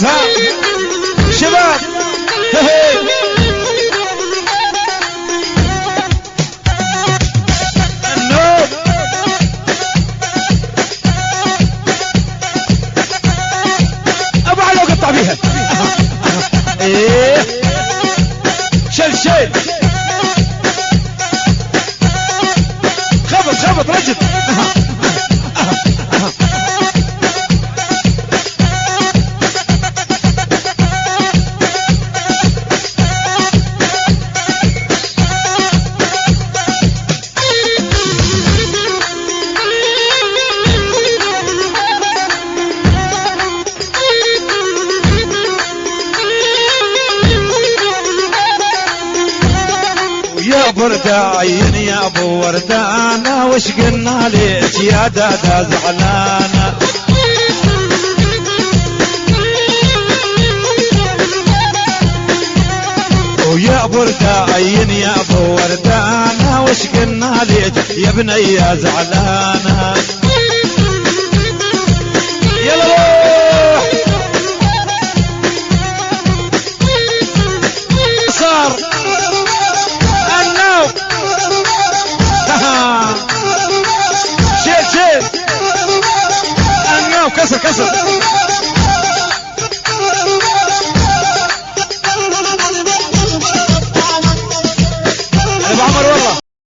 العروس ها شباب أبو علي قطع فيها. إيه. شل شل. خبط خبط رجل. يا برداين يا ابو وردانة وش قلنا ليش يا دادا زعلانة؟ ويا برداين يا ابو وردانة وش قلنا ليش يا بني يا زعلانة؟ casa, casa.